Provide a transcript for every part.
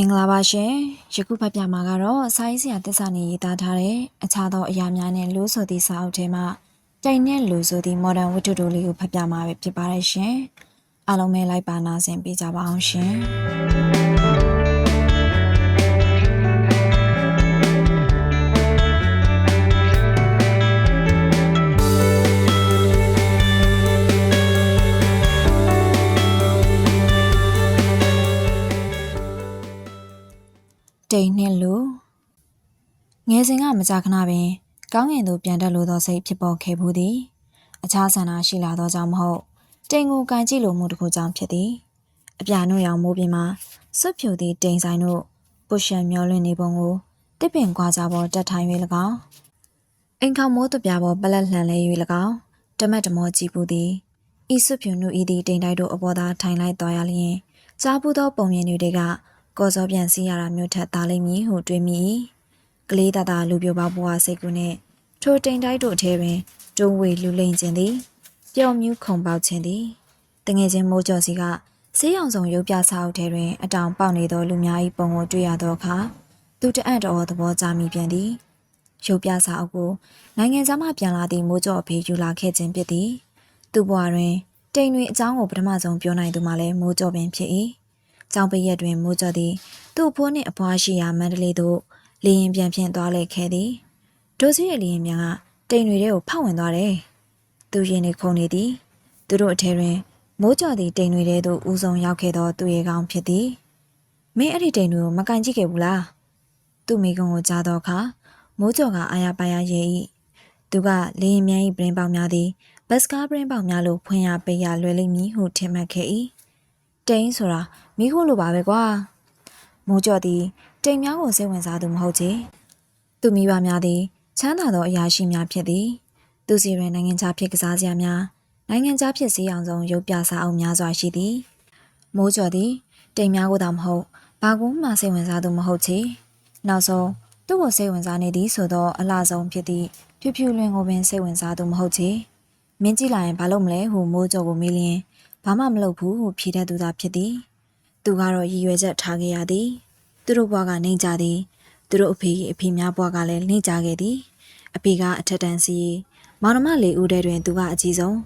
မင်္ဂလာပါရှင်ယခုဖတ်ပြမှာကတော့စာရေးဆရာတစ္ဆာနေရေးသားထားတဲ့အခြားသောအရာများနဲ့လို့ဆိုသည့်စာအုပ်ထဲမှာတိမ်နဲ့လို့ဆိုသည့် modern ဝတ္ထုတို့လေးကိုဖတ်ပြမှာပဲဖြစ်ပါတယ်ရှင်အားလုံးပဲလိုက်ပါနာဆင်ပေးကြပါအောင်ရှင် တိမ်နဲ့လို့ငယ်စဉ်ကမကြခဏပင် ကောင်းငင်သို့ပြန်တက်လိုသောစိတ်ဖြစ်ပေါ်ခဲ့ဘူးသည်အခြားဆန္ဒရှိလာသောကြောင့်မဟုတ်တိမ်ကိုကန်ကြည့်လိုမှုတစ်ခုကြောင့်ဖြစ်သည်အပြာနှုတ်ရောင်မိုးပြင်မှာစွတ်ဖြူသည့်တိမ်ဆိုင်တို့ပုရှန်မျောလွင်နေပုံကိုတစ်ပင်ကွာကြပေါ်တက်ထိုင်၍၎င်းအိမ်ခေါမိုးတပြပေါ်ပလက်လှန်လဲ၍၎င်းတမတ်တမောကြည့်ပူသည်ဤစွတ်ဖြူနှုတ်ဤသည့်တိမ်တိုက်တို့အပေါ်သာထိုင်လိုက်သွားရလျင်ကြားပူသောပုံမြင်တွေက ကော်စောပြန်စီးရတာမျိုးထက်သားလိမ့်မည်ဟုတွေးမိ၏ကလေးတတလူပြပဘွားစိတ်ကူနှင့်ထိုတိမ်တိုက်တို့အထဲတွင်တုံးဝေလူလိမ့်ခြင်းသည်ပျော်မြူးခုန်ပေါက်ခြင်းသည်တငယ်ချင်းမိုးကျော်စီကဆေးရောင်စုံရုပ်ပြစာအုပ်ထဲတွင်အတောင်ပေါက်နေသောလူများ၏ပုံကိုတွေ့ရသောအခါသူတအံ့တော်သဘောကျမိပြန်သည်ရုပ်ပြစာအုပ်ကိုနိုင်ငံသားမှပြန်လာသည့်မိုးကျော်အဖေယူလာခဲ့ခြင်းဖြစ်သည်သူ့ဘဝတွင်တိမ်တွင်အကြောင်းကိုပထမဆုံးပြောနိုင်သူမှလည်းမိုးကျော်ပင်ဖြစ်၏ ကျောင်းပရက်တွင်မိုးကျော်သည် သူ့အဖိုးနှင့်အဖွားရှိရာမန္တလေးသို့လေရင်ပြန်ဖြင့်သွားလိုက်ခဲ့သည်ဒိုစီရဲ့လေရင်ပြန်ကတိမ်တွေထဲကိုဖောက်ဝင်သွားတယ်သူရင်နေခုန်နေသည်သူတို့အထဲတွင်မိုးကျော်သည့်တိမ်တွေထဲသို့ဦးဆုံးရောက်ခဲ့သောသူရဲ့ကောင်ဖြစ်သည်မင်းအဲ့ဒီတိမ်တွေကိုမကန်ကြည့်ခဲ့ဘူးလားသူ့မိကုံကိုကြားတော့အခါမိုးကျော်ကအာရပါရရဲ့၏သူကလေရင်မြန်၏ပရင်ပေါက်များသည်ဘတ်စကားပရင်ပေါက်များလိုဖွင့်ရပိတ်ရလွယ်လိမ့်မည်ဟုထင်မှတ်ခဲ့၏တိမ်ဆိုတာ မိခိုးလိုပါပဲကွာမိုးကျော်သည်တိမ်များကိုစိတ်ဝင်စားသူမဟုတ်ချေသူမိဘများသည်ချမ်းသာသောအရာရှိများဖြစ်သည်သူစီတွင်နိုင်ငံခြားဖြစ်ကစားစရာများနိုင်ငံခြားဖြစ်စည်းအောင်ဆုံးရုပ်ပြစာအုပ်များစွာရှိသည်မိုးကျော်သည်တိမ်များကိုသာမဟုတ်ဘာကူမှစိတ်ဝင်စားသူမဟုတ်ချေနောက်ဆုံးသူ့ကိုစိတ်ဝင်စားနေသည်ဆိုသောအလားဆုံးဖြစ်သည့်ဖြူဖြူလွင်ကိုပင်စိတ်ဝင်စားသူမဟုတ်ချေမင်းကြည့်လိုက်ရင်ဘာလုပ်မလဲဟုမိုးကျော်ကိုမေးလျင်ဘာမှမလုပ်ဘူးဟုဖြေတတ်သူသာဖြစ်သည် သူကတော့ရည်ရွယ်ချက်ထားခဲ့ရသည် သူတို့ဘွားကနေကြသည် သူတို့အဖေအဖေများဘွားကလည်းနေကြခဲ့သည် အဖေကအထက်တန်းစီမောင်နှမလေးဦးတဲ့တွင်သူကအကြီးဆုံး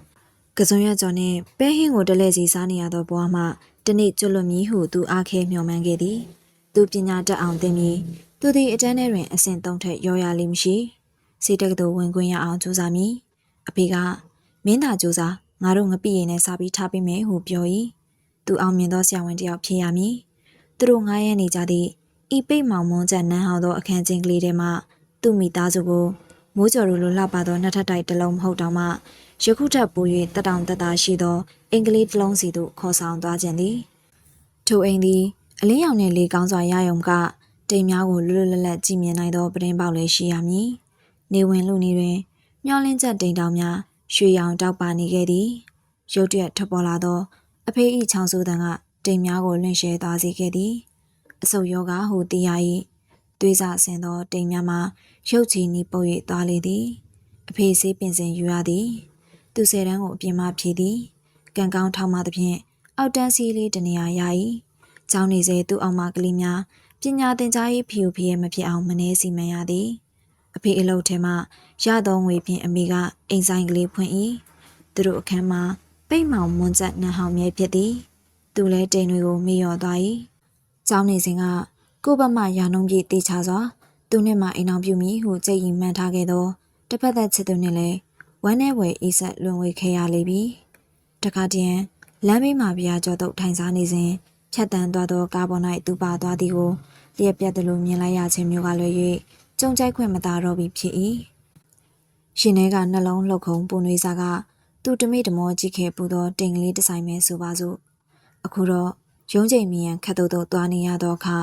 ကစုံရကျော်နှင့်ပဲဟင်းကိုတလဲစီစားနေရသောဘွားမှတနေ့ကျွလွတ်မည်ဟုသူအားခဲမျှော်မှန်းခဲ့သည်သူပညာတတ်အောင်သင်ပြီးသူသည်အတန်းထဲတွင်အဆင့်သုံးထက်ရောရလိမ့်မရှိစီတက်ကတူဝင်ခွင့်ရအောင်ကြိုးစားမည်အဖေကမင်းသာကြိုးစားငါတို့ငပိရင်နဲ့စာပြီးထားပေးမယ်ဟုပြော၏ သူအောင်မြင်သောဆရာဝန်တယောက်ဖြစ်ရမည်သူတို့ငားရမ်းနေကြသည့်ဤပိတ်မောင်မွန်းချက်နန်းဟောသောအခန်းချင်းကလေးထဲမှသူ့မိသားစုကိုမိုးကျော်လိုလိုလှပသောနှစ်ထပ်တိုက်တစ်လုံးမဟုတ်တော့မှယခုထပ်ပို၍တတောင်တတရှိသောအင်္ဂလိပ်တစ်လုံးစီသို့ခေါ်ဆောင်သွားခြင်းသည်ထိုအိမ်သည်အလင်းရောင်နှင့်လေကောင်းစွာရယုံကတိမ်များကိုလွတ်လွတ်လပ်လပ်ကြည့်မြင်နိုင်သောပရင်ပေါက်လည်းရှိရမည်နေဝင်လူနေတွင်မျောလင်းချက်တိမ်တောင်များရွှေရောင်တောက်ပါနေခဲ့သည်ရုတ်တရက်ထွက်ပေါ်လာသော အဖေ၏ချောင်းစိုးတန်ကတိမ်များကိုလွင့်ရှဲသွားစေခဲ့သည်အဆုတ်ယောဂဟုသိရ၏သွေးစာဆင်သောတိမ်များမှာရုပ်ချီနီးပုတ်၍သွားလေသည်အဖေဆေးပင်စင်ယူရသည်သူဆယ်တန်းကိုအပြင်မှဖြေသည်ကံကောင်းထောက်မှသဖြင့်အောက်တန်းစီးလေးတနေရာရ၏ကျောင်းနေစေသူ့အောင်မကလေးများပညာသင်ကြားရေးဖီယိုဖီရဲ့မဖြစ်အောင်မနှဲစီမံရသည်အဖေအလုပ်ထဲမှရသောငွေဖြင့်အမေကအိမ်ဆိုင်ကလေးဖွင့်၏သူတို့အခန်းမှာ ပိတ်မောင်မွန်းချက်နှံဟောင်မြဲဖြစ်သည်သူလည်းတိမ်တွေကိုမေ့လျော့သွား၏ကျောင်းနေစဉ်ကကိုဘမရာနှုံးပြည့်တေချာစွာသူနှင့်မှအိမ်အောင်ပြုမိဟုကြိတ်ရင်မှန်ထားခဲ့သောတစ်ဖက်သက်ချစ်သူနှင့်လည်းဝမ်းနဲ့ဝယ်အေးဆက်လွန်ဝေခဲ့ရလေပြီတခါတည်းလမ်းဘေးမှာဗျာကျော်တုတ်ထိုင်စားနေစဉ်ဖြတ်တန်းသွားသောကားပေါ်၌သူပါသွားသည်ကိုလျက်ပြတ်သလိုမြင်လိုက်ရခြင်းမျိုးကလွယ်၍ကြုံကြိုက်ခွင့်မသာတော့ပြီဖြစ်၏ရှင်ထဲကနှလုံးလှုပ်ခုံပူနွေးစားက သူ့တမိတမောကြည့်ခဲ့ပူသောတင်ကလေးတစ်ဆိုင်ပဲဆိုပါစို့အခုတော့ရုံးချိန်မြန်ခတ်တုတ်တော့သွားနေရသောအခါ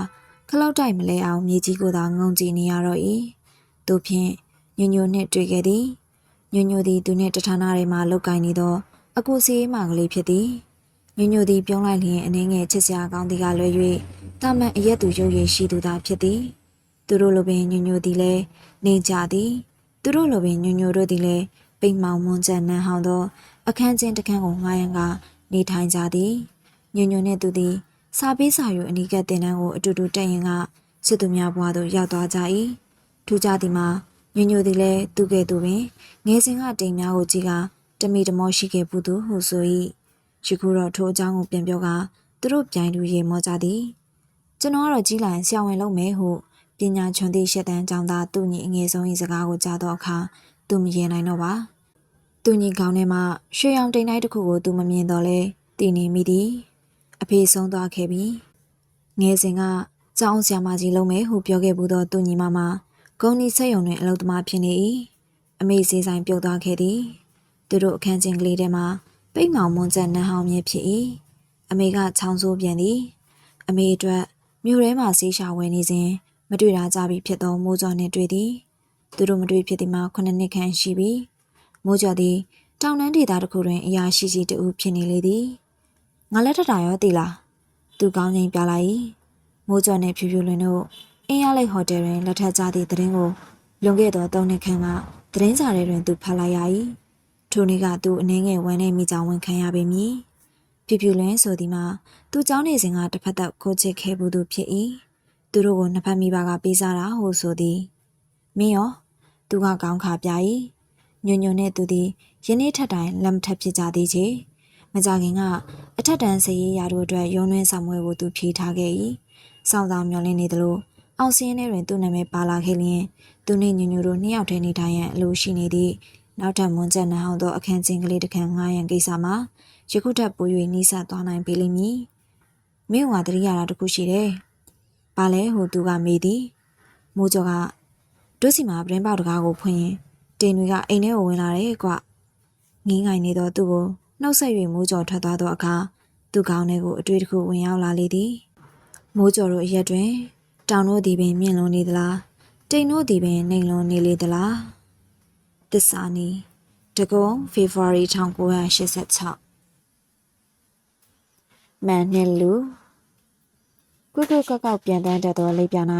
ခလောက်တိုက်မလဲအောင်မြေကြီးကိုသာငုံကြည့်နေရတော့၏သူဖြင့်ညညိုနှင့်တွေ့ခဲ့သည်ညညိုသည်သူနှင့်တဌာနထဲမှလောက်ကင်နေသောအကူစီးမှကလေးဖြစ်သည်ညညိုသည်ပြုံးလိုက်လျင်အနှင်းငယ်ချစ်စရာကောင်းသည်ကလွယ်၍တာမန်အရက်သူရုပ်ရည်ရှိသူသာဖြစ်သည်သူတို့လိုပင်ညညိုသည်လည်းနေကြသည်သူတို့လိုပင်ညညိုတို့သည်လည်း ပိတ်မောင်မွန်းချက်နန်းဟောင်းသော အခန်းချင်းတစ်ခန်းကိုငှားရန်ကနေထိုင်ကြသည်ညညိုနှင့်သူသည်စာပေးစာယူအနီးကပ်တင်တန်းကိုအတူတူတက်ရင်ကစစ်သူများဘွားသို့ရောက်သွားကြ၏ထူးခြားသည်မှာညညိုသည်လည်းသူကဲ့သို့ပင်ငယ်စဉ်ကတိမ်များကိုကြည့်ကတမီတမောရှိခဲ့ဘူးသူဟုဆို၏ယခုတော့ထိုအကြောင်းကိုပြန်ပြောကသူတို့ပြိုင်တူရေမောကြသည်ကျွန်တော်ကတော့ကြီးလိုက်ဆရာဝန်လုပ်မယ်ဟုပညာချွန်သည့်ရှက်တန်းကျောင်းသားသူ့ညီအငယ်ဆုံး၏စကားကိုကြားတော့အခါ သူမရေနိုင်တော့ပါသူညီကောင်းထဲမှာရွှေရောင်တိမ်တိုင်းတစ်ခုကိုသူမမြင်တော့လဲတည်နေမိသည်အဖေဆုံးသွားခဲ့ပြီငယ်စဉ်ကကျောင်းဆရာမကြီးလုပ်မယ်ဟုပြောခဲ့ဘူးသောသူညီမမဂုံဒီဆက်ယုံတွင်အလုပ်သမားဖြစ်နေ၏အမေစေးဆိုင်ပြုတ်သွားခဲ့သည်သူတို့အခန်းချင်းကလေးထဲမှာပိတ်မောင်မွန်ကျက်နန်းဟောင်းမြဲဖြစ်၏အမေကချောင်းဆိုးပြန်သည်အမေအတွက်မြို့ထဲမှာဆေးရှာဝယ်နေစဉ်မတွေ့တာကြပြီဖြစ်သောမိုးကြော်နှင့်တွေ့သည် သူတို့မတွေ့ဖြစ်သည်မှာခုနှစ်နှစ်ခန့်ရှိပြီမိုးကြော်သည်တောင်တန်းဒေသတစ်ခုတွင်အရာရှိရှိတူဖြစ်နေလေသည်ငါလက်ထက်တာရောသိလားသူကောင်းချင်းပြလိုက်၏မိုးကြော်နှင့်ဖြူဖြူလွင်တို့အင်းရလိတ်ဟိုတယ်တွင်လက်ထပ်ကြသည့်သတင်းကိုလွန်ခဲ့သော၃နှစ်ခန့်ကသတင်းစာထဲတွင်သူဖတ်လိုက်ရ၏ထိုနေ့ကသူအနေငယ်ဝမ်းနေမိကြောင်းဝန်ခံရပေမည်ဖြူဖြူလွင်ဆိုသည်မှာသူเจ้าနေစဉ်ကတစ်ဖက်သက်ခိုးချစ်ခဲ့ဘူးသူဖြစ်၏သူတို့ကိုနှစ်ဖက်မိဘကပေးစားတာဟုဆိုသည်မင်းရော သူကကောင်းခါပြ၏ညွညွနှင့်သူသည်ယနေ့ထက်တိုင်လက်မထက်ဖြစ်ကြသေးချေမကြခင်ကအထက်တန်းစရေးရာတို့အတွက်ရုံးနှင်းဆောင်ပွဲကိုသူဖြေထားခဲ့၏စောင့်ဆောင်မျှော်လင့်နေသလိုအောင်စင်းထဲတွင်သူ့နာမည်ပါလာခဲ့လျင်သူနှင့်ညွညွတို့နှစ်ယောက်တည်းနေထိုင်ရန်အလိုရှိနေသည့်နောက်ထပ်မွန်ချက်နှဟောင်းသောအခန်းချင်းကလေးတစ်ခန်းငှားရန်ကိစ္စမှာယခုထပ်ပို၍နှီးဆက်သွားနိုင်ပေလိမ့်မည်မင်းကတတိယတာတစ်ခုရှိတယ်။ဘာလဲဟိုသူကမေးသည်။မိုးကျော်က ဒုစီမှာပရင်ပေါက်တကားကိုဖွင့်ရင်တင်တွေကအိမ်ထဲကိုဝင်လာတယ်ကွ။ငင်းငိုင်နေတော့သူ့ကိုနှုတ်ဆက်၍မိုးကျော်ထွက်သွားသောအခါသူ့ခေါင်းထဲကိုအတွေ့တစ်ခုဝင်ရောက်လာလေသည်။မိုးကျော်တို့အရက်တွင် တောင်တို့သည်ပင်မြင့်လွန်နေသလား။တိမ်တို့သည်ပင်နှိမ်လွန်နေလေသလား။တစ္ဆာနီတကုံဖေဖော်ဝါရီ1986မန်နဲ့လူကုကုကောက်ကောက်ပြန်တန်းတတ်သောလိပ်ပြ၌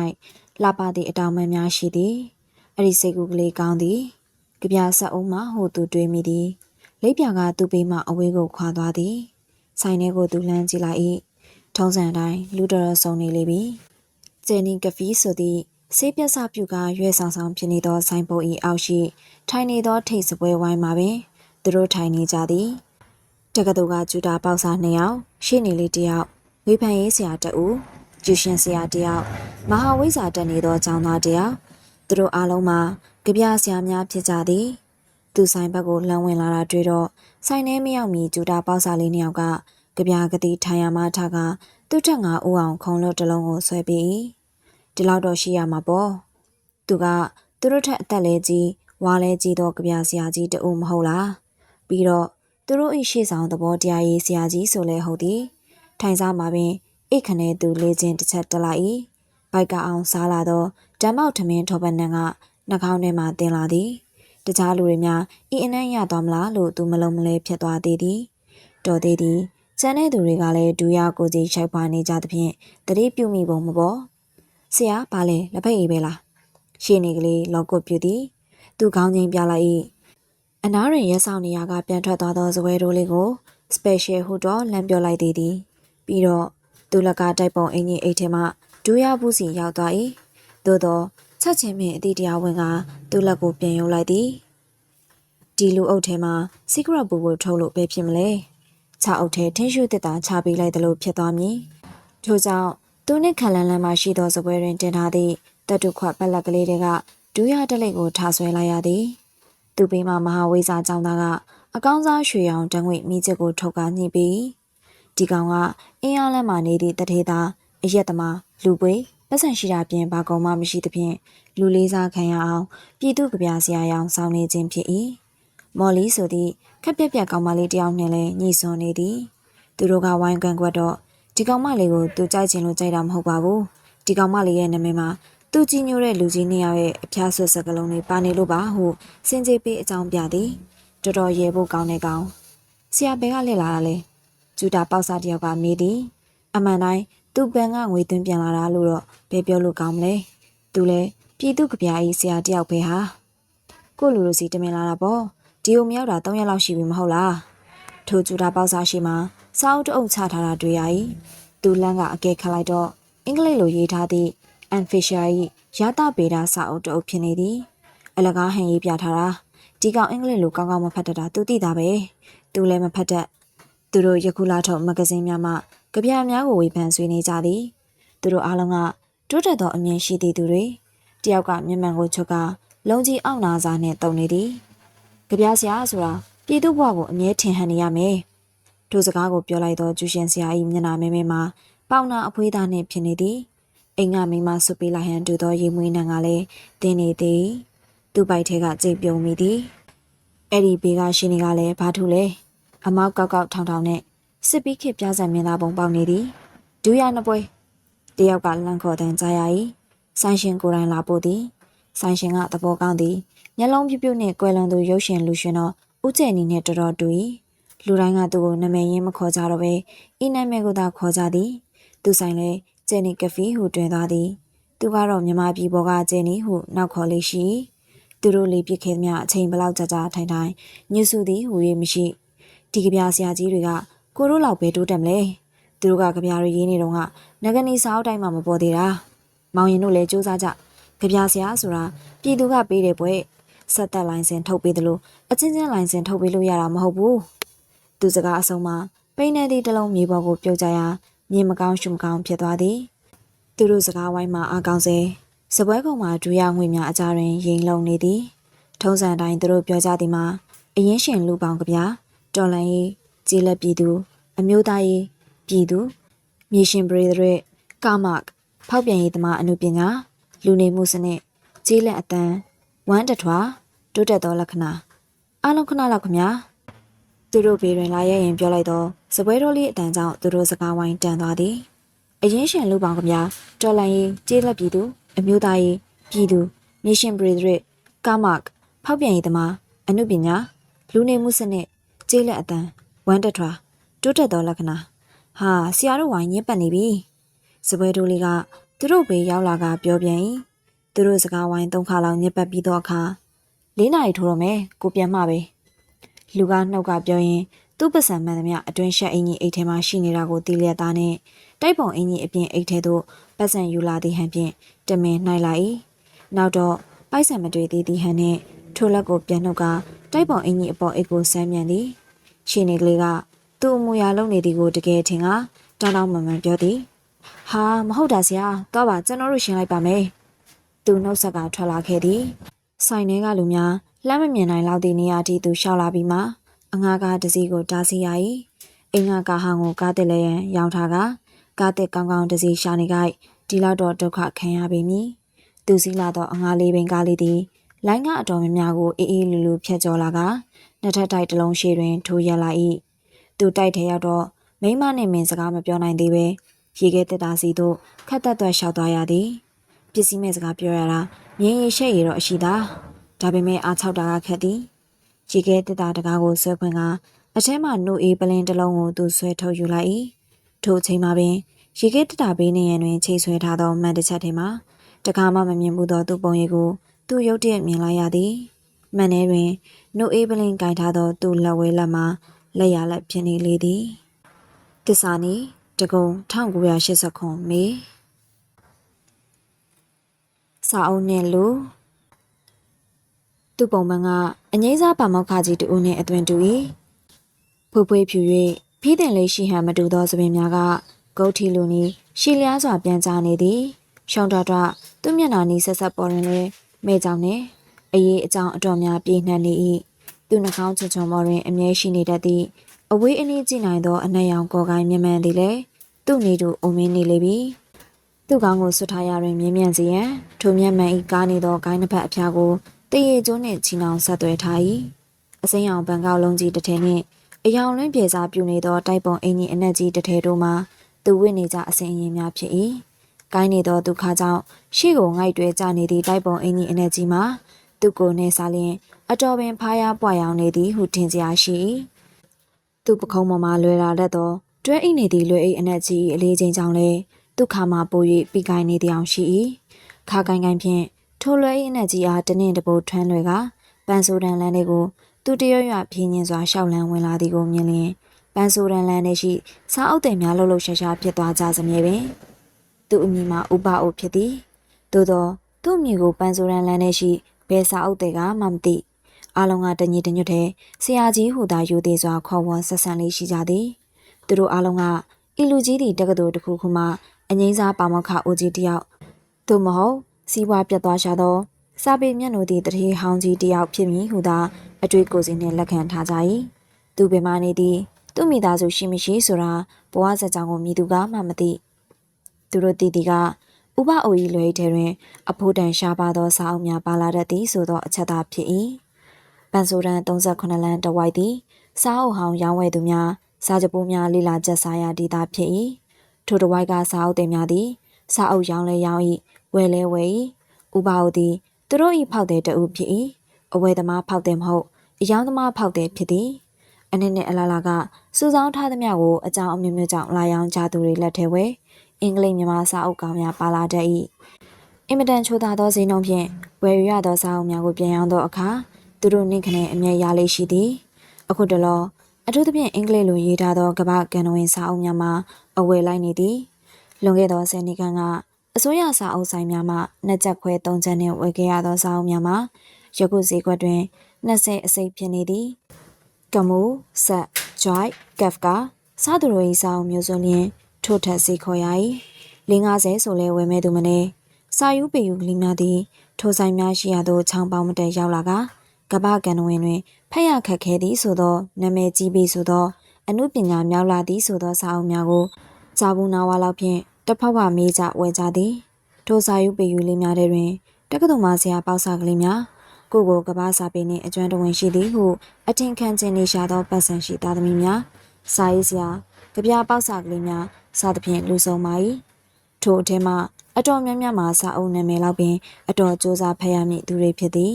လှပသည့်အတောင်ပန်းများရှိသည်အဲ့ဒီစိတ်ကူးကလေးကောင်းသည်ကြပြဆက်အုံးမှဟိုသူတွေးမိသည်လိပ်ပြကသူ့ဘေးမှအဝေးကိုခွာသွားသည်ဆိုင်ထဲကိုသူလှမ်းကြည့်လိုက်၏ထုံးစံတိုင်းလူတော်တော်ဆုံနေလေပြီကျယ်နီကဖီဆိုသည့်ဆေးပြတ်စပြုကရွဲဆောင်ဆောင်ဖြစ်နေသောဆိုင်ပုံ၏အောက်ရှိ ထိုင်နေသောထိတ်စပွဲဝိုင်းမှာပင်သူတို့ထိုင်နေကြသည်တက္ကသိုလ်ကကျူတာပေါက်စားနှစ်ယောက်ရှေ့နေလေးတစ်ယောက်ဝေဖန်ရေးဆရာတအူ ကျူရှင်ဆရာတစ်ယောက်မဟာဝိဇ္ဇာတက်နေသောကျောင်းသားတစ်ယောက်သူတို့အားလုံးမှာကြပြဆရာများဖြစ်ကြသည် သူဆိုင်ဘက်ကိုလှမ်းဝင်လာတာတွေ့တော့ဆိုင်ထဲမရောက်မီကျူတာပေါက်စားလေးနှစ်ယောက်ကကြပြကတိထိုင်ရမှထကသူ့ထက်ငါဦးအောင်ခုံလို့တစ်လုံးကိုဆွဲပြီးဒီလောက်တော့ရှိရမှာပေါ့သူကသူတို့ထက်အသက်လဲကြီးဝါလဲကြီးတော့ကြပြဆရာကြီးတူမဟုတ်လားပြီးတော့သူတို့၏ရှေ့ဆောင်သဘောတရားရေးဆရာကြီးဆိုလဲဟုတ်သည်ထိုင်စားမှာပင် အိတ်ခနဲ့သူလေးချင်းတစ်ချက်တက်လိုက်၏ဘိုက်ကအောင်စားလာသောဓမ္မောက်ထမင်းထောပတ်နံကနှာခေါင်းထဲမှတင်လာသည်တခြားလူတွေများဤအနှံ့ရသွားမလားလို့သူမလုံးမလဲဖြစ်သွားသေးသည်တော်သေးသည်ကျန်တဲ့သူတွေကလည်းဒူရကိုကြီးရှိုက်ပါနေကြသဖြင့်တတိပြုမိပုံမပေါ်ဆရာဘာလဲလက်ဖက်ရည်ပဲလားရှေ့နေကလေးလောကုတ်ပြူသည်သူခေါင်းချင်းပြလိုက်၏အနားရင်ရဲဆောင်နေရကပြန်ထွက်သွားသောဇပွဲတိုးလေးကို special ဟူတော့လမ်းပြောလိုက်သေးသည်ပြီးတော့ သူလကတိုက်ပုံအင်ကြီးအိတ်ထဲမှဒူးရဘူးစီရောက်သွား၏သို့တော့ချက်ချင်းပင်အတိတရားဝင်ကသူ့လက်ကိုပြန်ယုံလိုက်သည်ဒီလူအုပ်ထဲမှာ secret ဘူကိုထုတ်လို့ပဲဖြစ်မလဲချအုပ်ထဲထင်းရှုတစ်တာချပေးလိုက်သလိုဖြစ်သွားမည်ထို့ကြောင့်သူနှင့်ခလန်လန်မှာရှိသောစပွဲတွင်တင်ထားသည့်တတုခွက်ပလက်ကလေးတွေကဒူးရတလိတ်ကိုထားဆွဲလိုက်ရသည်သူပေးမှမဟာဝိဇာကျောင်းသားကအကောင်းစားရွှေရောင်တံငွေမိချစ်ကိုထုတ်ကာညှိပြီး ဒီကောင်ကအင်းအားလမ်းမှာနေသည့်တထေသားအရက်သမားလူပွေပတ်စံရှိတာပြင်ဘာကောင်မှမရှိသဖြင့်လူလေးစားခံရအောင်ပြည်သူကြပြဆရာရောင်ဆောင်နေခြင်းဖြစ်၏မော်လီဆိုသည့်ခက်ပြက်ပြက်ကောင်မလေးတယောက်နဲ့လည်းညှိစွန်နေသည်သူတို့ကဝိုင်းကန်ကွက်တော့ဒီကောင်မလေးကိုသူကြိုက်ချင်လို့ကြိုက်တာမဟုတ်ပါဘူးဒီကောင်မလေးရဲ့နာမည်မှာသူကြီးညိုတဲ့လူကြီးနှစ်ယောက်ရဲ့အဖျားဆွစကလုံးတွေပါနေလို့ပါဟုစင်ကြေးပေးအကြောင်းပြသည်တော်တော်ရဲဖို့ကောင်းတဲ့ကောင်ဆရာဘယ်ကလက်လာတာလဲ ကျူတာပေါက်စားတယောက်ကမေးသည်အမှန်တိုင်းသူ့ဘန်ကငွေသွင်းပြန်လာတာလို့တော့ဘယ်ပြောလို့ကောင်းမလဲသူလဲပြည်သူကပြားကြီးဆရာတယောက်ပဲဟာကိုလူလူစီတမင်လာတာပေါ့ဒီုံမရောက်တာ3ရက်လောက်ရှိပြီမဟုတ်လားထိုကျူတာပေါက်စားရှိမှာစောက်တအုပ်ချထားတာတွေ့ရ၏သူလန်းကအကဲခတ်လိုက်တော့အင်္ဂလိပ်လိုရေးထားသည့် Amphisia ၏ရသပေတာစာအုပ်တအုပ်ဖြစ်နေသည်အလကားဟန်ရေးပြထားတာဒီကောင်အင်္ဂလိပ်လိုကောင်းကောင်းမဖတ်တတ်တာသူသိတာပဲသူလည်းမဖတ်တတ် သူတို့ယခုလာထုတ်မဂ္ဂဇင်းများမှကြပြများကိုဝေဖန်ဆွေးနွေးကြသည်သူတို့အားလုံးကတိုးတက်သောအမြင်ရှိသည့်သူတွေတယောက်ကမျက်မှန်ကိုချုပ်ကလုံကြီးအောင်နာစာနဲ့တုံနေသည်ကြပြဆရာဆိုတာပြည်သူ့ဘဝကိုအမြဲထင်ဟန်နေရမယ်ထိုစကားကိုပြောလိုက်တော့ကျူရှင်ဆရာ၏မျက်နှာမဲမဲမှာပေါင်နာအဖွေးသားနှင့်ဖြစ်နေသည်အိမ်ကမိမဆွပေးလိုက်ဟန်တူသောရေမွေးနှံကလည်းတင်းနေသည်သူ့ပိုက်ထဲကကြိတ်ပြုံမိသည်အဲ့ဒီဘေးကရှင်နေကလည်းဘာထူလဲ အမောက်ကောက်ကောက်ထောင်ထောင်နဲ့စစ်ပီးခေပြားစံမြင်သားပုံပေါက်နေသည်ဒူးရနှစ်ပွဲတယောက်ကလန့်ခေါ်တန်းကြရ၏ဆိုင်ရှင်ကိုယ်တိုင်လာပို့သည်ဆိုင်ရှင်ကသဘောကောင်းသည်မျက်လုံးပြပြနှင့်ကွယ်လွန်သူရုပ်ရှင်လူရှင်တော့ဦးကျယ်နီနဲ့တော်တော်တူ၏လူတိုင်းကသူ့ကိုနာမည်ရင်းမခေါ်ကြတော့ပဲဤနာမည်ကိုသာခေါ်ကြသည်သူဆိုင်လဲကျယ်နီကဖီဟုတွင်သွားသည်သူကတော့မြမပြည်ပေါ်ကကျယ်နီဟုနောက်ခေါ်လေးရှိသူတို့လေးပြစ်ခဲ့သမျှအချိန်ဘလောက်ကြာကြာထိုင်ထိုင်ညှစုသည်ဟူ၍မရှိ ဒီကပြားဆရာကြီးတွေကကိုတို့လောက်ပဲတိုးတက်မလဲသူတို့ကကြပြားတွေရေးနေတော့ကငကနီစာအုပ်တိုင်းမှာမပေါ်သေးတာမောင်ရင်တို့လည်းစူးစမ်းကြကြပြားဆရာဆိုတာပြည်သူကပေးတယ်ပွဲဆက်သက်လိုင်းစင်ထုတ်ပေးတယ်လို့အချင်းချင်းလိုင်းစင်ထုတ်ပေးလို့ရတာမဟုတ်ဘူးသူစကားအဆုံးမှာပိန်းနေသည့်တလုံးမြေပေါ်ကိုပြုတ်ကြရာမြေမကောင်းရှုမကောင်းဖြစ်သွားသည်သူတို့စကားဝိုင်းမှာအကောင်းစေစပွဲကုံမှာဒူရငွေများအကြတွင်ရိန်လုံနေသည် ထုံးစံတိုင်းသူတို့ပြောကြသည်မှာအရင်ရှင်လူပေါင်းကြပြား တော်လန်ရေးကြေးလက်ပြည်သူ အမျိုးသားရေးပြည်သူမြေရှင်ပရိသရကာမတ်ဖောက်ပြန်ရေးသမားအမှုပညာလူနေမှုစနစ်ကြေးလက်အတန်းဝမ်းတထွာတိုးတက်သောလက္ခဏာအားလုံးခဏလောက်ခမညာသူတို့ဘေးတွင်လာရရင်ပြောလိုက်တော့စပွဲတော်လေးအတန်းကြောင့်သူတို့စကားဝိုင်းတန်သွားသည်အရင်ရှင်လူပေါင်းခမညာတော်လန်ရေးကြေးလက်ပြည်သူအမျိုးသားရေးပြည်သူမြေရှင်ပရိသရကာမတ်ဖောက်ပြန်ရေးသမားအမှုပညာလူနေမှုစနစ် ကျေးလက်အတန်းဝမ်းတက်ထွာတိုးတက်သောလက္ခဏာဟာဆရာတို့ဝိုင်းညက်ပတ်နေပြီစပွဲတိုးလေးကသူတို့ဘေးရောက်လာကပြောပြန်၏သူတို့စကားဝိုင်းသုံးခါလောက်ညက်ပတ်ပြီးတော့အခါလေးနာရီထိုးတော့မယ်ကိုပြန်မှပဲလူကနှုတ်ကပြောရင်သူ့ပစံမှန်သမျှအတွင်းရှက်အင်ကြီးအိတ်ထဲမှာရှိနေတာကိုသိလျက်သားနဲ့တိုက်ပုံအင်ကြီးအပြင်အိတ်ထဲသို့ပတ်စံယူလာသည့်ဟန်ဖြင့်တမင်နှိုက်လိုက်၏နောက်တော့ပိုက်ဆံမတွေ့သေးသည့်ဟန်နှင့်ထိုလက်ကိုပြန်နှုတ်ကတိုက်ပုံအင်ကြီးအပေါ်အိတ်ကိုဆမ်းမြန်သည် ရှင်နေကလေးကသူ့အမူအရာလုပ်နေသည်ကိုတကယ်ထင်ကတောင်းတောင်းမှန်မှန်ပြောသည်ဟာမဟုတ်တာဆရာတော့ပါကျွန်တော်တို့ရှင်းလိုက်ပါမယ်သူနှုတ်ဆက်ကထွက်လာခဲ့သည်ဆိုင်ထဲကလူများလှမ်းမမြင်နိုင်လောက်သည့်နေရာထိသူရှောက်လာပြီးမှအငါးကားတစ်စီးကိုတားစီရ၏အင်္ဂါကားဟောင်းကိုကားတက်လဲရန်ရောင်းထားကကားတက်ကောင်းကောင်းတစ်စီးရှာနေကြဒီလောက်တော့ဒုက္ခခံရပေမည်သူစည်းလာတော့အငါးလေးပင်ကားလေးသည် လိုင်းကအတော်များများကိုအေးအေးလူလူဖြတ်ကျော်လာကနှစ်ထပ်တိုက်တစ်လုံးရှိတွင်ထိုးရက်လိုက်၏သူတိုက်ထဲရောက်တော့မိမနဲ့မင်းစကားမပြောနိုင်သေးပဲရေခဲတက်တာစီတို့ခက်တက်သွက်လျှောက်သွားရသည်ပစ္စည်းမဲ့စကားပြောရတာမြင်းရရှက်ရတော့အရှိတာဒါပေမဲ့အားချောက်တာကခက်သည်ရေခဲတက်တာတကားကိုဆွဲခွင့်ကအထဲမှနှုတ်အေးပလင်းတစ်လုံးကိုသူဆွဲထုတ်ယူလိုက်၏ထိုအချိန်မှာပင်ရေခဲတက်တာဘေးနေရန်တွင်ချိတ်ဆွဲထားသောမန်တစ်ချက်ထဲမှာတကားမှမမြင်ဘူးသောသူ့ပုံရိပ်ကို သူ့ရုတ်တရက်မြင်လိုက်ရသည်မန်ထဲတွင်နှုတ်အေးပလင်းကင်ထားသော သူ့လက်ဝဲလက်မှာလက်ရလက်ဖြစ်နေလေသည်တစ္ဆာနီတကုံ1980ခုမေစာအုပ်နဲ့လူသူ့ပုံမှန်ကအငိမ့်စားပါမောက်ခကြီးတူနဲ့အသွင်တူ၏ဖွေးဖွေးဖြူ၍ဖီးတင်လေးရှိဟန်မတူသောသပင်များကဂုတ်ထီလူနီရှီလျားစွာပြန်ကြနေသည်ရှောင်းတော်တော်သူ့မျက်နှာနီးဆက်ဆက်ပေါ်ရင်လေ မဲကြောင်နဲ့အရေးအကြောင်းအတော်များပြေးနှံ့နေ၏သူနှာခေါင်းချွန်ချွန်ပေါ်တွင်အမြဲရှိနေတတ်သည့်အဝေးအနည်းကြည့်နိုင်သောအနက်ရောင်ကော်ကိုင်းမြမှန်သည်လေသူ့နေသူအုံမင်းနေလေပြီသူ့ကောင်းကိုဆွထားရတွင်မြင်းမြန်းစီရန်ထိုမျက်မှန်ဤကားနေသောဂိုင်းတစ်ဖက်အဖျားကိုတရေကျိုးနှင့်ချီနှောင်ဆက်သွဲထား၏အစိမ်းရောင်ဘန်ကောက်လုံးကြီးတစ်ထည်နှင့်အယောင်လင်းပြေစာပြူနေသောတိုက်ပုံအင်ကြီးအနက်ကြီးတစ်ထည်တို့မှာသူဝစ်နေကြအစင်အရင်များဖြစ်၏ ကိုင်းနေသောဒုက္ခကြောင့်ရှေ့ကိုငိုက်တွဲကြနေသည့်တိုက်ပုံအင်ကြီးအနက်ကြီးမှာသူ့ကိုယ်နှင့်စားလျင်အတော်ပင်ဖားရပွားရောင်နေသည်ဟုထင်စရာရှိ၏သူ့ပခုံးပေါ်မှာလွယ်လာတတ်သောတွဲအိတ်နေသည့်လွယ်အိတ်အနက်ကြီးအလေးချိန်ကြောင့်လည်းဒုက္ခမှာပို၍ပြီးကိုင်းနေသည်အောင်ရှိ၏ခါကိုင်းကိုင်းဖြင့်ထိုလွယ်အိတ်အနက်ကြီးအားတနင်တပိုးထွန်းလွယ်ကပန်းဆိုးတန်လန်းလေးကိုသူတရွရွပြင်းညင်စွာရှောက်လန်းဝင်လာသည်ကိုမြင်လျင်ပန်းဆိုးရန်လန်းနဲ့ရှိစားအုပ်တွေများလှုပ်လှုပ်ရှားရှားဖြစ်သွားကြစမြဲပင် သူ့အမိမှာဥပအိုဖြစ်သည်သို့သောသူ့အမိကိုပန်းဆိုးရန်လန်းနဲ့ရှိဘယ်စားအုပ်တွေကမှမသိအလုံးကတညီတညွတ်တဲ့ဆရာကြီးဟူသာယူသေးစွာခေါ်ဝေါ်ဆက်ဆံလေးရှိကြသည်သူတို့အလုံးကအီလူကြီးတီတက္ကသိုလ်တစ်ခုခုမှအငိမ့်စားပါမောက္ခအိုကြီးတယောက်သို့မဟုတ်စီးပွားပြတ်သွားရှာသောစာပေမျက်နှာသည့်တတိဟောင်းကြီးတယောက်ဖြစ်မည်ဟုသာအတွေ့ကိုယ်စီနှင့်လက်ခံထားကြ၏သူပင်မနေသည်သူ့မိသားစုရှိမရှိဆိုတာဘဝစကြောင်ကိုမြည်သူကမှမသိ သူတို့တည်တည်ကဥပအိုကြီးလွယ်ထဲတွင် အဖိုးတန်ရှားပါသောစာအုပ်များပါလာတတ်သည်ဆိုသောအချက်သာဖြစ်၏ပန်ဆိုရန်38လမ်းတဝိုက်သည်စာအုပ်ဟောင်းရောင်းဝယ်သူများစာကြပိုးများလေလာချက်စားရာဒေတာဖြစ်၏ထိုတဝိုက်ကစာအုပ်တွေများသည်စာအုပ်ရောင်းလဲရောင်း၏ဝယ်လဲဝယ်၏ဥပအိုသည်သူတို့၏ဖောက်တဲ့တအုပ်ဖြစ်၏အဝယ်သမားဖောက်တဲ့မဟုတ်အယောင်သမားဖောက်တဲ့ဖြစ်သည်အနည်းနဲ့အလားလားကစူဆောင်းထားသမျှကိုအကြောင်းအမျိုးမျိုးကြောင့်လာရောင်းကြသူတွေလက်ထဲဝဲ အင်္ဂလိပ်မြန်မာစာအုပ်ကောင်များပါလာတတ်၏အင်မတန်ချိုသာသောဈေးနှုန်းဖြင့်ဝယ်ယူရသောစာအုပ်များကိုပြန်ရောင်းသောအခါသူတို့နှင့်ခနဲ့အမြဲရလေးရှိသည်အခုတလောအထူးသဖြင့်အင်္ဂလိပ်လိုရေးထားသောကမ္ဘာကန်ဝင်စာအုပ်များမှာအဝယ်လိုက်နေသည်လွန်ခဲ့သောဆယ်နှစ်ခန့်ကအစိုးရစာအုပ်ဆိုင်များမှနှစ်ချက်ခွဲသုံးချက်နှင့်ဝယ်ခဲ့ရသောစာအုပ်များမှာယခုဈေးကွက်တွင်20အစိပ်ဖြစ်နေသည်ကမူဆက်ဂျိုက်ကက်ဖကာစသူတို့၏စာအုပ်မျိုးစုံလျင် ထို့ထက်ဈေးခေါ်ရ၏50ဆိုလဲဝယ်မဲ့သူမနေစာယူပေယူကလေးများသည်ထိုဆိုင်များရှိရသောချောင်းပေါင်းမတဲရောက်လာကကပ္ပကန်တွင်တွင်ဖက်ရခက်ခဲသည်ဆိုသောနာမည်ကြီးပြီဆိုသော အမှုပညာမြောက်လာသည်ဆိုသောစာအုပ်များကိုဇာဘူးနာဝါလောက်ဖြင့်တဖောက်ဖမေးကြဝယ်ကြသည်ထိုစာယူပေယူလေးများတွင်တက္ကသိုလ်မှဆရာပေါက်စာကလေးများကိုကိုကပ္ပစာပေနှင့်အကျွမ်းတဝင်ရှိသည်ဟုအထင်ခံခြင်းနေရှာသောပတ်စံရှိသားသမီးများစာရေးဆရာ ကြပြပေါက်စာကလေးများစသဖြင့်လူဆုံးပါ၏ထိုအထက်မှအတော်များများမှာစာအုပ်နာမည်လောက်ပင်အတော်စ조사ဖတ်ရမည့်သူတွေဖြစ်သည်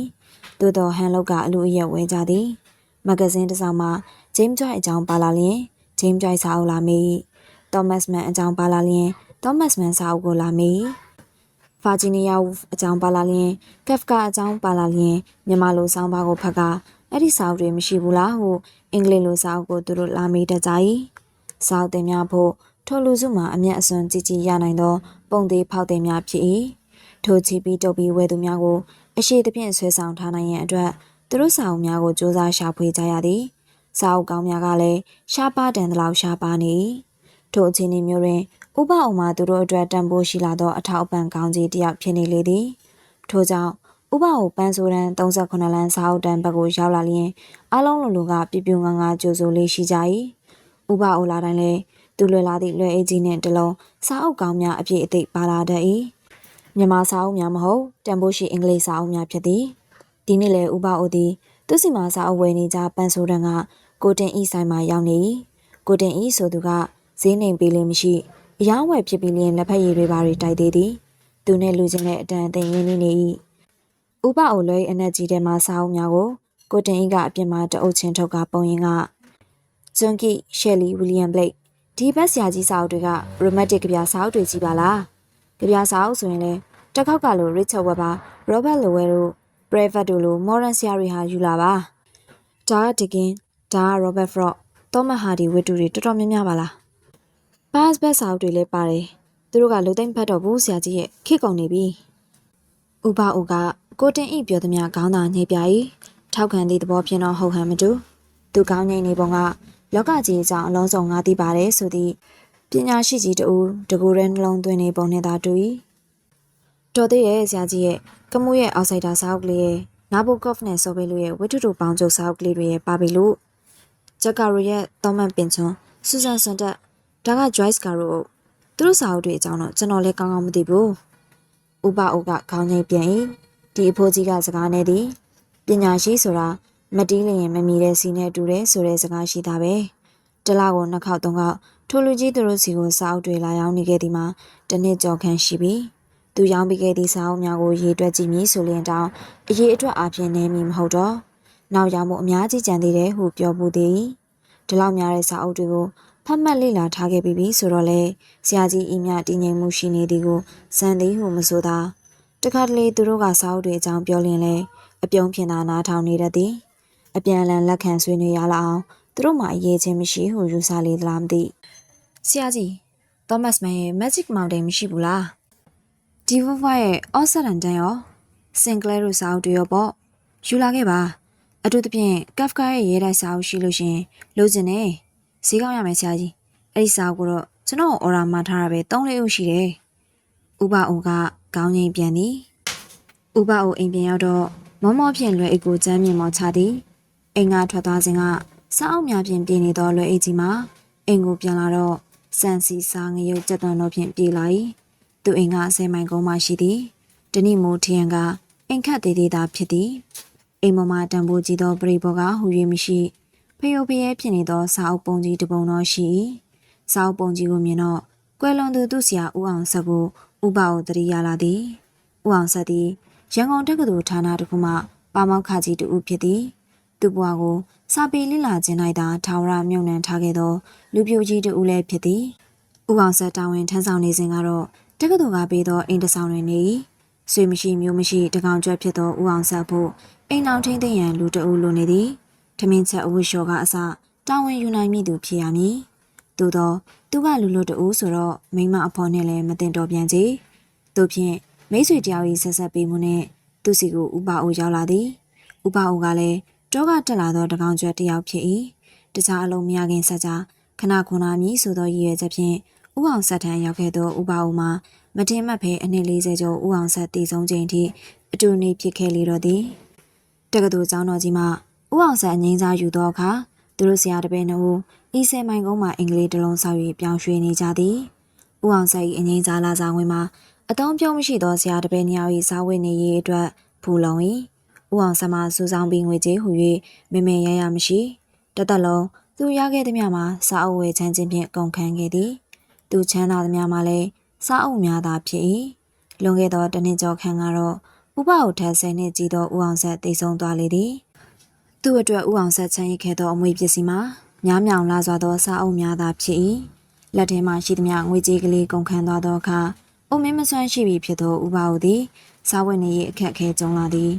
သို့တော်ဟန်လုတ်ကအလူအယက်ဝဲကြသည်မဂဇင်းတစ်စောင်မှာဂျိမ်းဂျွိုက်အကြောင်းပါလာလျင်ဂျိမ်းဂျွိုက်စာအုပ်လာမေးသောမတ်မန်အကြောင်းပါလာလျင်သောမတ်မန်စာအုပ်ကိုလာမေးဗာဂျီနီးယားအကြောင်းပါလာလျင်ကက်ဖကာအကြောင်းပါလာလျင်မြန်မာလိုစောင်းပါကိုဖတ်ကအဲ့ဒီစာအုပ်တွေမရှိဘူးလားဟုအင်္ဂလိပ်လိုစာအုပ်ကိုသူတို့လာမေးတတ်ကြ၏ စာအုပ်တင်များဖို့ထိုလူစုမှာအမျက်အစွန်ကြည်ကြည်ရနိုင်သော ပုံသေးဖောက်သည်များဖြစ်၏ထိုချီပြီးတုပ်ပြီးဝဲသူများကိုအရှိသဖြင့်ဆွဲဆောင်ထားနိုင်ရန်အတွက်သူတို့စာအုပ်များကိုစ조사ရှာဖွေကြရသည်စာအုပ်ကောင်းများကလည်းရှားပါတန်တလောက်ရှားပါနေ၏ထိုအခြေအနေမျိုးတွင်ဥပအောင်မှာသူတို့အတွက်တန်ဖိုးရှိလာသောအထောက်အပံ့ကောင်းကြီးတစ်ယောက်ဖြစ်နေလေသည်ထို့ကြောင့်ဥပအောင်ပန်းဆိုးတန်း38လမ်းစာအုပ်တန်းဘက်ကိုရောက်လာလျင်အလုံးလိုလိုကပြပြငါငါကြိုဆိုလေးရှိကြ၏ ဥပအောင်လာတိုင်းလဲသူလွယ်လာသည့်လွယ်အေးကြီးနှင့်တလုံးစာအုပ်ကောင်းများအပြည့်အသိပါလာတတ်၏မြန်မာစာအုပ်များမဟုတ်တန်ဖိုးရှိအင်္ဂလိပ်စာအုပ်များဖြစ်သည်ဒီနေ့လေဥပအိုသည်သူစီမာစာအုပ်ဝယ်နေကြပန်းဆိုးတန်းကကိုတင်ဤဆိုင်မှာရောက်နေ၏ကိုတင်ဤဆိုသူကဈေးနှိမ်ပေးလို့မရှိအယောင်းဝယ်ဖြစ်ပြီးလျင်လက်ဖက်ရည်တွေပါတွေတိုက်သေးသည်သူနဲ့လူချင်းနဲ့အတန်အသိရင်းနေနေ၏ဥပအိုလွဲအနက်ကြီးထဲမှာစာအုပ်များကိုကိုတင်ဤကအပြင်မှာတအုပ်ချင်းထုတ်ကပုံရင်က ဂျွန်ကီရှယ်လီဝီလီယံဘလိတ်ဒီဘက်ဆရာကြီးစာအုပ်တွေက romantic ကြပြစာအုပ်တွေကြီးပါလားကြပြစာအုပ်ဆိုရင်လည်းတစ်ခေါက်ကလို Richard Weber, Robert Lowell တို့ Brevet တို့လို modern ဆရာတွေဟာယူလာပါဒါက Dickens ဒါက Robert Frost Thomas Hardy ဝတ္ထုတွေတော်တော်များများပါလား Pass ဘက်စာအုပ်တွေလည်းပါတယ်သူတို့ကလူသိမ့်ဖတ်တော့ဘူးဆရာကြီးရဲ့ခေကုန်နေပြီဥပအိုကကိုတင်အိပြောသမျှခေါင်းသာညှိပြ၏ထောက်ခံသည့်သဘောဖြင့်တော့ဟုတ်ဟန်မတူသူကောင်းငိမ့်နေပုံက လောကကြီးအကြောင်းအလုံးစုံငါသိပါတယ်ဆိုသည့်ပညာရှိကြီးတူတကူရဲနှလုံးသွင်းနေပုံနဲ့သာတူ၏တော်သေးရဲ့ဆရာကြီးရဲ့ကမှုရဲ့အောက်ဆိုင်တာစာအုပ်ကလေးရဲ့နာဘိုကော့ဖ်နဲ့ဆိုဘေလူရဲ့ဝတ္ထုတူပေါင်းချုပ်စာအုပ်ကလေးတွေရဲ့ပါပြီလို့ဂျက်ကာရိုရဲ့တောမန်ပင်ချွန်ဆူဇန်ဆွန်တက်ဒါက Joyce ကာရိုသူတို့စာအုပ်တွေအကြောင်းတော့ကျွန်တော်လည်းကောင်းကောင်းမသိဘူးဥပအိုကခေါင်းငိမ့်ပြန်၏ဒီအဖိုးကြီးကစကားနဲ့သည်ပညာရှိဆိုတာ မတီးလျင်မမီတဲ့စီနဲ့တူတယ်ဆိုတဲ့စကားရှိတာပဲတလားကိုနှစ်ခေါက်သုံးခေါက်ထိုလူကြီးသူတို့စီကိုစာအုပ်တွေလာရောက်နေခဲ့ဒီမှာတနစ်ကြော်ခန့်ရှိပြီသူရောင်းပေးခဲ့သည့်စာအုပ်များကိုရေးတွက်ကြည့်မည်ဆိုလျင်တောင်အရေးအတွက်အပြင်နေမည်မဟုတ်တော့နောက်ရောက်မှုအများကြီးကြံသေးတယ်ဟုပြောပူသည်ဒီလောက်များတဲ့စာအုပ်တွေကိုဖတ်မှတ်လေ့လာထားခဲ့ပြီးပြီဆိုတော့လေဆရာကြီးဤမြတည်ငြိမ်မှုရှိနေသည်ကိုစံသည်ဟုမဆိုသာတခါတလေသူတို့ကစာအုပ်တွေအကြောင်းပြောလျင်လေအပြုံးဖြင့်သာနားထောင်နေတတ်သည် အပြန်အလှန်လက်ခံဆွေးနွေးရလောက်အောင်သူတို့မှအရေးချင်းမရှိဟုယူဆလေသလားမသိဆရာကြီးသောမတ်မန်ရဲ့ Magic Mountain မရှိဘူးလားဒီဝဝရဲ့ Ossaran တန်ရောစင်ကလဲတို့စာအုပ်တွေရောပေါ့ယူလာခဲ့ပါအထူးသဖြင့် Kafka ရဲ့ရေးတိုက်စာအုပ်ရှိလို့ရှင်လိုချင်တယ်ဈေးကောင်းရမယ်ဆရာကြီးအဲ့ဒီစာအုပ်ကိုတော့ကျွန်တော်အော်ရာမှာထားတာပဲ၃လေးဦးရှိတယ်ဥပအိုကခေါင်းငိမ်ပြန်သည်ဥပအိုအိမ်ပြန်ရောက်တော့မောမောဖြင့်လွယ်အိတ်ကိုကျမ်းမြင်မောချသည် အိမ်ကထွက်သွားစဉ်ကစာအုပ်များဖြင့်ပြည်နေသောလွယ်အိတ်ကြီးမှာအိမ်ကိုပြန်လာတော့စံစီစာငရုတ်ကြက်သွန်တို့ဖြင့်ပြေးလာ၏သူအိမ်ကဆယ်မိုင်ကုန်းမှရှိသည်တနိမိုးထရန်ကအိမ်ခတ်သေးသေးသာဖြစ်သည်အိမ်ပေါ်မှာတံပိုးကြီးသောပရိဘောကဟူ၍မရှိဖျို့ဖျဲဖြစ်နေသောစာအုပ်ပုံကြီးတစ်ပုံတော့ရှိ၏စာအုပ်ပုံကြီးကိုမြင်တော့ကွယ်လွန်သူသူဆရာဦးအောင်ဆက်ကိုဥပအောင်တရိယာလာသည်ဦးအောင်ဆက်သည်ရန်ကုန်တက္ကသိုလ်ဌာနတစ်ခုမှပါမောက္ခကြီးတူဖြစ်သည် သူ့ဘဝကိုစာပေလိလာခြင်း၌သာထာဝရမြုံနှံထားခဲ့သော လူပြိုကြီးတူလည်းဖြစ်သည်ဦးအောင်ဆက်တာဝန်ထမ်းဆောင်နေစဉ်ကတော့တက္ကသိုလ်ကပေးသောအိမ်တဆောင်တွင်နေ၏ဆွေမရှိမျိုးမရှိတကောင်ကျွတ်ဖြစ်သောဦးအောင်ဆက်ဖို့အိမ်အောင်ထင်းသိရန်လူတအုပ်လိုနေသည်ထမင်းချက်အဝတ်လျှော်ကအစတာဝန်ယူနိုင်မိသူဖြစ်ရမည်သို့သောသူကလူလိုတအုပ်ဆိုတော့မိမအဖော်နဲ့လည်းမတင်တော်ပြန်ကြတို့ဖြင့်မိတ်ဆွေတယောက်၏ဆက်ဆက်ပေးမှုနဲ့သူစီကိုဥပအိုရောက်လာသည်ဥပအိုကလည်း တောကတက်လာသောတကောင်ကျွတ်တယောက်ဖြစ်၏တခြားအလုံးမရခင်ဆက်ကြခဏခုနာမည်ဆိုသောရည်ရွယ်ချက်ဖြင့်ဥအောင်ဆက်ထံရောက်ခဲ့သောဥပအိုမှာမတင်မှတ်ဖဲအနည်း40ကျော်ဥအောင်ဆက်တည်ဆုံးချိန်ထိအတူနေဖြစ်ခဲ့လေတော့သည်တက္ကသိုလ်ကျောင်းတော်ကြီးမှာဥအောင်ဆက်အငိမ့်စားယူသောအခါသူတို့ဆရာတပည့်နှုတ်ဤဆယ်မိုင်ကုန်းမှာအင်္ဂလိပ်တလုံးဆောက်၍ပြောင်းရွှေ့နေကြသည်ဥအောင်ဆက်၏အငိမ့်စားလာဆောင်ဝင်မှာအတောင်းပြုံးမရှိသောဆရာတပည့်နှစ်ယောက်၏စားဝတ်နေရေးအတွက်ဖူလုံ၏ ဥအောင်ဆက်မှစူဆောင်ပြီးငွေကြေးဟူ၍မမေရရမရှိတသက်လုံးသူရခဲ့သည်များမှာစားအုပ်ဝယ်ချမ်းခြင်းဖြင့်ကုန်ခန်းခဲ့သည်သူချမ်းသာသည်များမှာလည်းစားအုပ်များသာဖြစ်၏လွန်ခဲ့သောတနှစ်ကျော်ခန့်ကတော့ဥပအုပ်ထက်ဆယ်နှစ်ကြီးသောဥအောင်ဆက်တည်ဆုံသွားလေသည်သူ့အတွက်ဥအောင်ဆက်ချမ်းရခဲ့သောအမွေပစ္စည်းမှာများမြောင်လာစွာသောစားအုပ်များသာဖြစ်၏လက်ထဲမှရှိသမျှငွေကြေးကလေးကုန်ခန်းသွားသောအခါအုံမင်းမဆွမ်းရှိပြီဖြစ်သောဥပအုပ်သည်စားဝတ်နေရေးအခက်အခဲကြုံလာသည်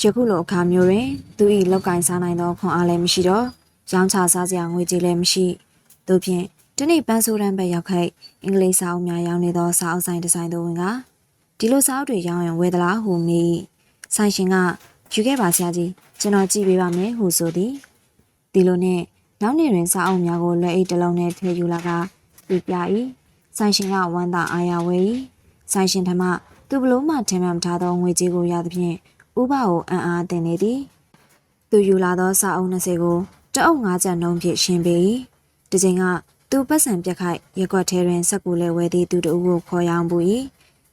ယခုလိုအခါမျိုးတွင်သူ၏လောက်ကင်စားနိုင်သောခွန်အားလည်းမရှိတော့ရောင်းချစားစရာငွေကြေးလည်းမရှိတို့ဖြင့်ဒီနေ့ပန်းဆိုးတန်းဘက်ရောက်ခိုက်အင်္ဂလိပ်စာအုပ်များရောင်းနေသောစာအုပ်ဆိုင်တစ်ဆိုင်သို့ဝင်ကဒီလိုစာအုပ်တွေရောင်းရင်ဝယ်သလားဟုမေးဆိုင်ရှင်ကယူခဲ့ပါဆရာကြီးကျွန်တော်ကြည့်ပေးပါမယ်ဟုဆိုသည်ဒီလိုနဲ့နောက်နေ့တွင်စာအုပ်များကိုလွယ်အိတ်တစ်လုံးနဲ့ထည့်ယူလာကပြပြ၏ဆိုင်ရှင်ကဝမ်းသာအားရဝဲ၏ဆိုင်ရှင်ထမသူဘလို့မှထင်မှမထားသောငွေကြေးကိုရသဖြင့် ဥပကိုအံ့အားတင်နေသည်သူယူလာသောစာအုပ်20ကိုတအုပ်9ကျပ်နှုန်းဖြင့်ရှင်းပေး၏ဒီချိန်ကသူပတ်စံပြက်ခိုက်ရက်ွက်ထဲတွင်စက်ကူလဲဝဲသည့်သူတို့ကိုခေါ်ရောင်းပူ၏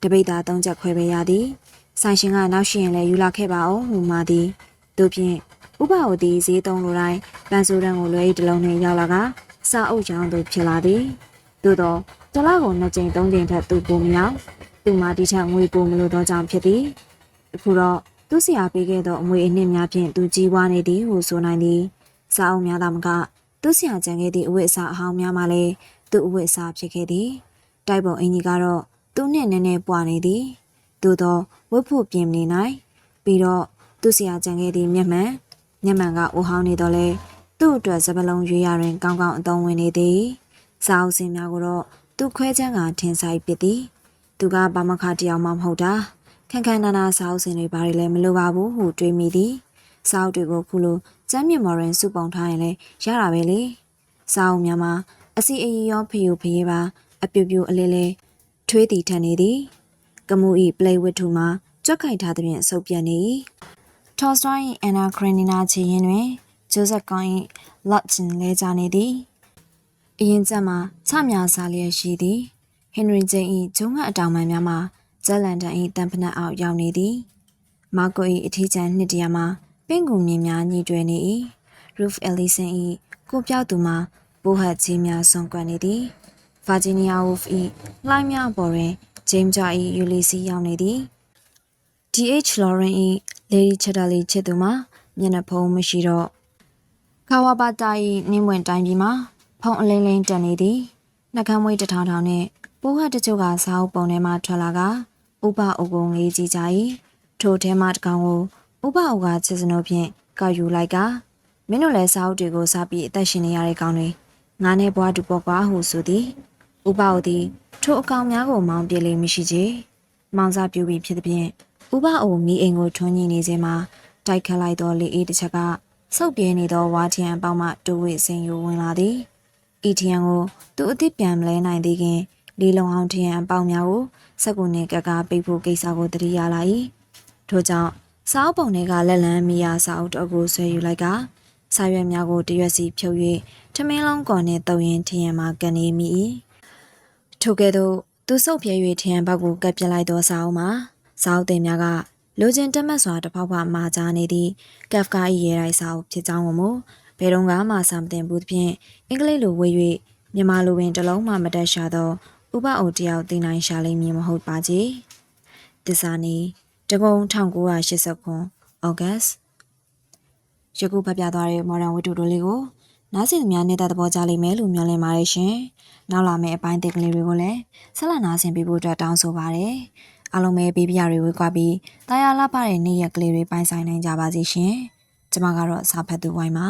တပိတ်သားသုံးချက်ခွဲပေးရသည်ဆိုင်ရှင်ကနောက်ရှိရင်လည်းယူလာခဲ့ပါအောင်ဟူမှသည်တို့ဖြင့်ဥပဝတီဈေးသုံးလိုတိုင်းပန်းစိုးတန်းကိုလွှဲတလုံးနဲ့ရောက်လာကစာအုပ်ချောင်းသို့ဖြစ်လာသည်သို့သောတလားကိုနှစ်ကြိမ်သုံးကြိမ်ထက်သူပိုမရောက်သူမှဒီထက်ငွေပိုမလို့သောကြောင့်ဖြစ်သည်အခုတော့ သူဆရာပေးခဲ့သောအမွေအနှစ်များဖြင့်သူကြီးပွားနေသည်ဟုဆိုနိုင်သည်စာအုပ်များသာမကသူဆရာကြံခဲ့သည့်အဝတ်အစားအဟောင်းများမှလည်းသူ့အဝတ်အစားဖြစ်ခဲ့သည်တိုက်ပုံအင်ကြီးကတော့သူ့နဲ့နည်းနည်းပွားနေသည်သို့သောဝတ်ဖို့ပြင်နေနိုင်ပြီးတော့သူဆရာကြံခဲ့သည့်မျက်မှန်မျက်မှန်ကအိုဟောင်းနေတော့လဲသူ့အတွက်စပလုံးရွေးရတွင်ကောင်းကောင်းအသုံးဝင်နေသည်စာအုပ်စင်များကိုတော့သူခွဲချမ်းကထင်ဆိုင်ပစ်သည်သူကဘာမခတယောက်မှမဟုတ်တာ ခန်းခန်းနာနာစာအုပ်စင်တွေဘာတွေလဲမလိုပါဘူးဟုတွေးမိသည်စာအုပ်တွေကိုခုလိုကျမ်းမြင့်မော်ရင်စုပုံထားရင်လည်းရတာပဲလေစာအုပ်များမှာအစီအီရောဖျူဖျေးပါအပြူပြူအလေးလေးထွေးတီထန်နေသည်ကမှုဤပလေဝတ္ထုမှာကြွက်ခိုက်ထားသဖြင့်ဆုပ်ပြတ်နေ၏ထော်စတိုင်းအန်နာခရနီနာချီရင်တွင်ဂျိုဇက်ကောင်၏လော့ချင်လဲကြနေသည်အရင်ကျမှချမြစားလျက်ရှိသည်ဟင်နရီဂျိန်၏ဂျုံကအတောင်ပံများမှာ ဇက်လန်တန်၏တန်ဖနက်အောက်ရောက်နေသည်မာကို၏အထီးကျန်နှစ်တရာမှာပင့်ကူမြင်များညီတွယ်နေ၏ရူဖ်အလီဆန်၏ကိုပြောက်သူမှာပိုဟတ်ကြီးများဆွန်ကွက်နေသည်ဗာဂျီးနီးယားဝုဖ်၏လှိုင်းများပေါ်တွင်ဂျိမ်းဂျာ၏ယူလီစီရောက်နေသည် DH Lauren ၏လေဒီချက်တာလီချစ်သူမှာမျက်နှာဖုံးမရှိတော့ကာဝါဘာတာ၏နင်းဝင်တိုင်းပြည်မှာဖုံးအလင်းလင်းတက်နေသည်နှကမ်းမွေးတထောင်ထောင်နဲ့ပိုးဟတ်တချို့ကစားအုပ်ပုံထဲမှထွက်လာက ဥပအုပ်ကုံလေးကြီးကြ၏ထိုထဲမှတကောင်ကိုဥပအုပ်ကချစ်စနိုးဖြင့်ကောက်ယူလိုက်ကမင်းတို့လည်းစာအုပ်တွေကိုစားပြီးအသက်ရှင်နေရတဲ့ကောင်တွေငါနဲ့ဘွားတူပေါ်ကွာဟုဆိုသည်ဥပအိုသည်ထိုအကောင်များကိုမောင်းပြေးလိမ့်မရှိချေမောင်စားပြူပြီးဖြစ်သည်ဖြင့်ဥပအိုမိအိမ်ကိုထွန်းညင်နေစဉ်မှာတိုက်ခတ်လိုက်သောလေအေးတစ်ချက်ကဆုပ်ပြဲနေသောဝါချန်အပေါက်မှတိုးဝေစင်ယူဝင်လာသည်အီတီယန်ကိုသူအစ်စ်ပြန်မလဲနိုင်သေးခင် လီလုံအောင်ထရန်အပေါက်များကိုစက်ကူနဲ့ကကပိတ်ဖို့ကိစ္စကိုတတိရလာ၏ထို့ကြောင့်စာအုပ်ပုံတွေကလက်လန်းမီယာစာအုပ်တော့ကိုဆွဲယူလိုက်ကစာရွက်များကိုတရွက်စီဖြုတ်၍ထမင်းလုံးကော်နှင့်တုံရင်ထရန်မှာကန်နေမိ၏ထိုကဲ့သို့သူစုပ်ပြဲ၍ထရန်ဘက်ကိုကပ်ပြစ်လိုက်သောစာအုပ်မှာစာအုပ်တင်များကလိုချင်တက်မတ်စွာတစ်ဖောက်ဖောက်မှာကြားနေသည့်ကက်ဖကာ၏ရေရိုက်စာအုပ်ဖြစ်ကြောင်းကိုမူဘယ်တော့မှစာမတင်ဘူးသဖြင့်အင်္ဂလိပ်လိုဝေ၍မြန်မာလိုပင်တစ်လုံးမှမတက်ရှာသော ဥပအိုတယောက်သိနိုင်ရှာလိမ့်မည်မဟုတ်ပါကြီးတစ္ဆာနီတကုံ1989ဩဂတ်ယခုဖတ်ပြသွားတဲ့ modern ဝတ္ထုတို့လေးကိုနားဆင်သူများနေတဲ့သဘောကျလိမ့်မယ်လို့မျှော်လင့်ပါတယ်ရှင်နောက်လာမယ့်အပိုင်းသစ်ကလေးတွေကိုလည်းဆက်လက်နားဆင်ပေးဖို့အတွက်တောင်းဆိုပါရစေအားလုံးပဲဘေးပြတွေဝေးကွာပြီးတာယာလှပတဲ့နေ့ရက်ကလေးတွေပိုင်ဆိုင်နိုင်ကြပါစေရှင်ကျမကတော့စာဖတ်သူဝိုင်းပါ